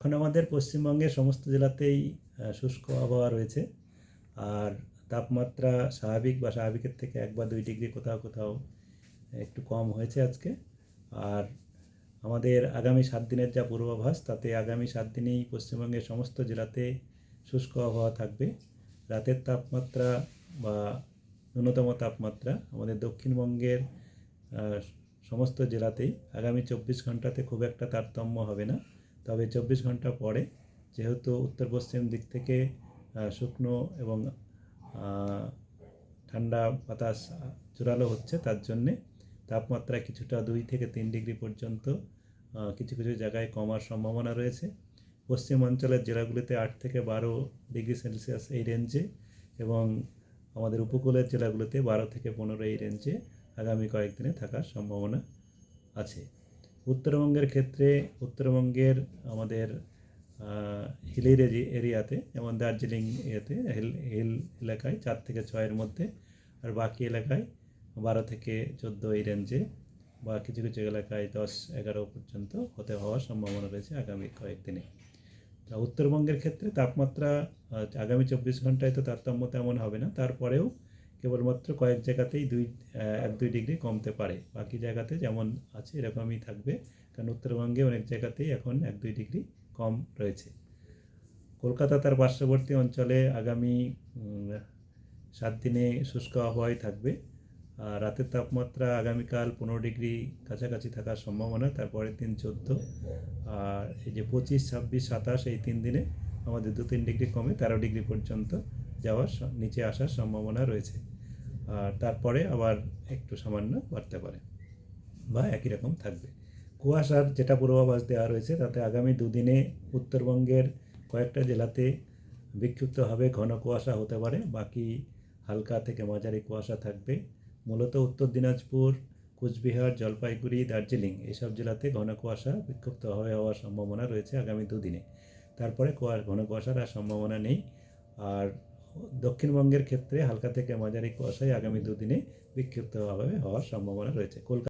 এখন আমাদের পশ্চিমবঙ্গের সমস্ত জেলাতেই শুষ্ক আবহাওয়া রয়েছে। আর তাপমাত্রা স্বাভাবিক বা স্বাভাবিকের থেকে এক বা দুই ডিগ্রি কোথাও কোথাও একটু কম হয়েছে আজকে। আর আমাদের আগামী সাত দিনের যা পূর্বাভাস, তাতে আগামী সাত দিনেই পশ্চিমবঙ্গের সমস্ত জেলাতে শুষ্ক আবহাওয়া থাকবে। রাতের তাপমাত্রা বা ন্যূনতম তাপমাত্রা আমাদের দক্ষিণবঙ্গের সমস্ত জেলাতেই আগামী চব্বিশ ঘন্টাতে খুব একটা তারতম্য হবে না। তবে চব্বিশ ঘণ্টা পরে যেহেতু উত্তর পশ্চিম দিক থেকে শুকনো এবং ঠান্ডা বাতাস জোরালো হচ্ছে তার জন্যে তাপমাত্রা কিছুটা দুই থেকে তিন ডিগ্রি পর্যন্ত কিছু কিছু জায়গায় কমার সম্ভাবনা রয়েছে। পশ্চিম অঞ্চলের জেলাগুলিতে আট থেকে বারো ডিগ্রি সেলসিয়াস এই রেঞ্জে এবং আমাদের উপকূলের জেলাগুলোতে বারো থেকে পনেরো এই রেঞ্জে আগামী কয়েকদিনে থাকার সম্ভাবনা আছে। উত্তরবঙ্গের ক্ষেত্রে উত্তরবঙ্গের আমাদের হিলের এরিয়াতে, যেমন দার্জিলিং ইয়েতে হিল হিল এলাকায় চার থেকে ছয়ের মধ্যে, আর বাকি এলাকায় বারো থেকে চোদ্দ এই রেঞ্জে বা কিছু কিছু এলাকায় দশ এগারো পর্যন্ত হতে হওয়ার সম্ভাবনা রয়েছে আগামী কয়েকদিনে। তা উত্তরবঙ্গের ক্ষেত্রে তাপমাত্রা আগামী চব্বিশ ঘন্টায় তো তারতম্য তেমন হবে না, তারপরেও কেবলমাত্র কয়েক জায়গাতেই দুই এক, দুই ডিগ্রি কমতে পারে। বাকি জায়গাতে যেমন আছে, এরকমই থাকবে। কারণ উত্তরবঙ্গে অনেক জায়গাতেই এখন এক, দুই ডিগ্রি কম রয়েছে। কলকাতা তার পার্শ্ববর্তী অঞ্চলে আগামী সাত দিনে শুষ্ক আবহাওয়াই থাকবে। আর রাতের তাপমাত্রা আগামীকাল পনেরো ডিগ্রি কাছাকাছি থাকার সম্ভাবনা তারপরের দিন চোদ্দ। আর এই যে পঁচিশ, ছাব্বিশ, সাতাশ এই তিন দিনে আমাদের দু, তিন ডিগ্রি কমে তেরো ডিগ্রি পর্যন্ত যাওয়ার নিচে আসার সম্ভাবনা রয়েছে। আর তারপরে আবার একটু সামান্য বাড়তে পারে বা একই রকম থাকবে। কুয়াশার যেটা পূর্বাভাস দেওয়া রয়েছে, তাতে আগামী দুদিনে উত্তরবঙ্গের কয়েকটা জেলাতে বিক্ষিপ্তভাবে ঘন কুয়াশা হতে পারে। বাকি হালকা থেকে মাঝারি কুয়াশা থাকবে। মূলত উত্তর দিনাজপুর, কুচবিহার, জলপাইগুড়ি, দার্জিলিং এসব জেলাতে ঘন কুয়াশা বিক্ষিপ্তভাবে হওয়ার সম্ভাবনা রয়েছে আগামী দুদিনে। তারপরে কুয়া- ঘন কুয়াশার আর সম্ভাবনা নেই। আর দক্ষিণবঙ্গের ক্ষেত্রে হালকা থেকে মাঝারি কুয়াশায় আগামী দুদিনে বিক্ষিপ্তভাবে হওয়ার সম্ভাবনা রয়েছে। কলকাতা